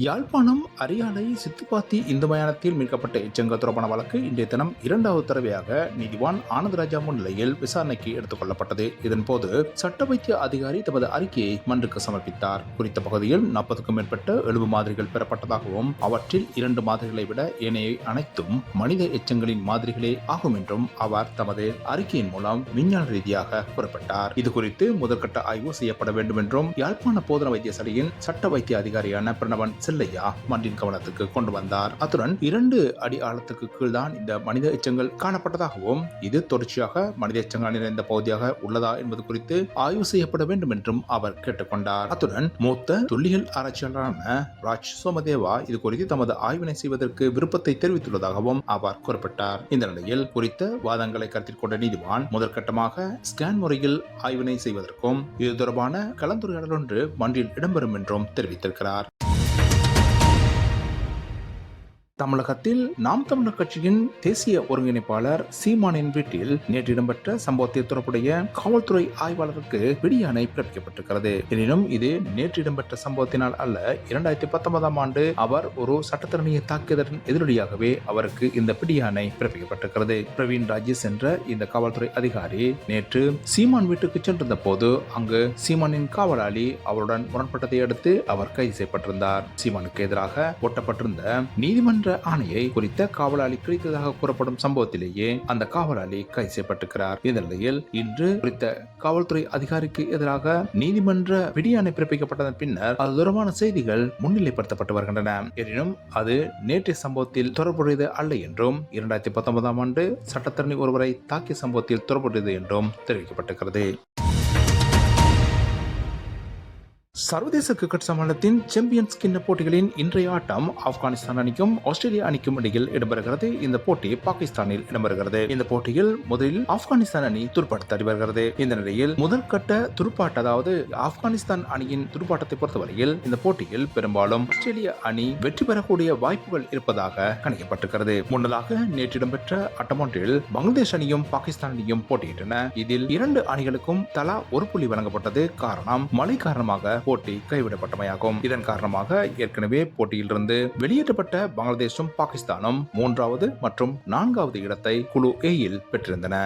யாழ்ப்பாணம் அரியாலை சித்துப்பாத்தி இந்து மயானத்தில் மீட்கப்பட்ட எச்சங்கள் தொடர்பான வழக்கு இன்றைய தினம் இரண்டாவது தடவையாக நீதிவான் ஆனந்தராஜா முன்னிலையில் விசாரணைக்கு எடுத்துக் கொள்ளப்பட்டது. இதன்போது சட்ட வைத்திய அதிகாரி தமது அறிக்கையை மன்றுக்கு சமர்ப்பித்தார். குறித்த பகுதியில் நாற்பதுக்கும் மேற்பட்ட எழுபு மாதிரிகள் பெறப்பட்டதாகவும் அவற்றில் இரண்டு மாதிரிகளை விட ஏனைய அனைத்தும் மனித எச்சங்களின் மாதிரிகளே ஆகும் என்றும் அவர் தமது அறிக்கையின் மூலம் விஞ்ஞான ரீதியாக குறிப்பிட்டார். இது குறித்து முதற்கட்ட ஆய்வு செய்யப்பட வேண்டும் என்றும் யாழ்ப்பாண போதன வைத்தியசாலையின் சட்ட வைத்திய அதிகாரியான பிரணவன் செல்லையா மண்டின் கவனத்துக்கு கொண்டு வந்தார். அத்துடன் இரண்டு அடி ஆழத்துக்கு கீழ்தான் இந்த மனித எச்சங்கள் காணப்பட்டதாகவும் இது தொடர்ச்சியாக மனித எச்சங்கள் நிறைந்த பகுதியாக உள்ளதா என்பது குறித்து ஆய்வு செய்யப்பட வேண்டும் என்றும் அவர் கேட்டுக்கொண்டார். அத்துடன் மூத்த துல்லியல் ஆராய்ச்சியாளரான ராஜ் சோமதேவா இது குறித்து தமது ஆய்வினை செய்வதற்கு விருப்பத்தை தெரிவித்துள்ளதாகவும் அவர் குறிப்பிட்டார். இந்த நிலையில் குறித்த வாதங்களை கருத்தில் கொண்ட நீதிவான் முதற்கட்டமாக ஸ்கேன் முறையில் ஆய்வினை செய்வதற்கும் இது தொடர்பான கலந்துரையாடல் ஒன்று மன்றில் இடம்பெறும் என்றும் தெரிவித்திருக்கிறார். தமிழகத்தில் நாம் தமிழர் கட்சியின் தேசிய ஒருங்கிணைப்பாளர் சீமானின் வீட்டில் நேற்று இடம்பெற்ற சம்பவத்தை தொடர்புடைய காவல்துறை ஆய்வாளருக்கு பிடியாணை பிறப்பிக்கப்பட்டிருக்கிறது. எனினும் இது நேற்று இடம்பெற்ற சம்பவத்தினால் அல்ல இரண்டாயிரத்தி பத்தொன்பதாம் ஆண்டு அவர் ஒரு சட்டத்திறனியை தாக்கியதன் எதிரொலியாகவே அவருக்கு இந்த பிடியாணை பிறப்பிக்கப்பட்டிருக்கிறது. பிரவீன் ராஜேஷ் என்ற இந்த காவல்துறை அதிகாரி நேற்று சீமான் வீட்டுக்கு சென்றிருந்த போது அங்கு சீமானின் காவலாளி அவருடன் முரண்பட்டதை அடுத்து அவர் கைது செய்யப்பட்டிருந்தார். சீமானுக்கு எதிராக ஒட்டப்பட்டிருந்த நீதிமன்ற ஆணையை குறித்த காவலாளி கிடைத்ததாக கூறப்படும் சம்பவத்திலேயே அந்த காவலாளி கைது செய்யப்பட்டிருக்கிறார். இந்த நிலையில் இன்று குறித்த காவல்துறை அதிகாரிக்கு எதிராக நீதிமன்ற பிடியாணை பிறப்பிக்கப்பட்டதன் பின்னர் அது தொடர்பான செய்திகள் முன்னிலைப்படுத்தப்பட்டு வருகின்றன. எனினும் அது நேற்றைய சம்பவத்தில் தொடர்புடையது அல்ல என்றும் இரண்டாயிரத்தி பத்தொன்பதாம் ஆண்டு சட்டத்தரணி ஒருவரை தாக்கிய சம்பவத்தில் தொடர்புடையது என்றும் தெரிவிக்கப்பட்டிருக்கிறது. சர்வதேச கிரிக்கெட் சம்மேளனத்தின் சாம்பியன்ஸ் கிண்ண போட்டிகளின் இன்றைய ஆட்டம் ஆப்கானிஸ்தான் அணிக்கும் ஆஸ்திரேலியா அணிக்கும் இடையில் இடம்பெறுகிறது. இந்த போட்டி பாகிஸ்தானில் இடம்பெறுகிறது. இந்த போட்டியில் முதலில் ஆப்கானிஸ்தான் அணி துடுப்பாட்டத்தை வருகிறது இந்த நிலையில் முதல் கட்ட துடுப்பாட்ட அதாவது ஆப்கானிஸ்தான் அணியின் துடுப்பாட்டத்தை பொறுத்தவரையில் இந்த போட்டியில் பெரும்பாலும் ஆஸ்திரேலிய அணி வெற்றி பெறக்கூடிய வாய்ப்புகள் இருப்பதாக கணிக்கப்பட்டிருக்கிறது. முன்னதாக நேற்று இடம்பெற்ற ஆட்டமொன்றில் பங்களாதேஷ் அணியும் பாகிஸ்தான் அணியும் போட்டியிட்டன. இதில் இரண்டு அணிகளுக்கும் தலா ஒரு புள்ளி வழங்கப்பட்டது. காரணம் மழை காரணமாக போட்டி கைவிடப்பட்டமையாகும். இதன் காரணமாக ஏற்கனவே போட்டியிலிருந்து வெளியேற்றப்பட்ட பங்களாதேஷும் பாகிஸ்தானும் மூன்றாவது மற்றும் நான்காவது இடத்தை குழு ஏயில் பெற்றிருந்தன.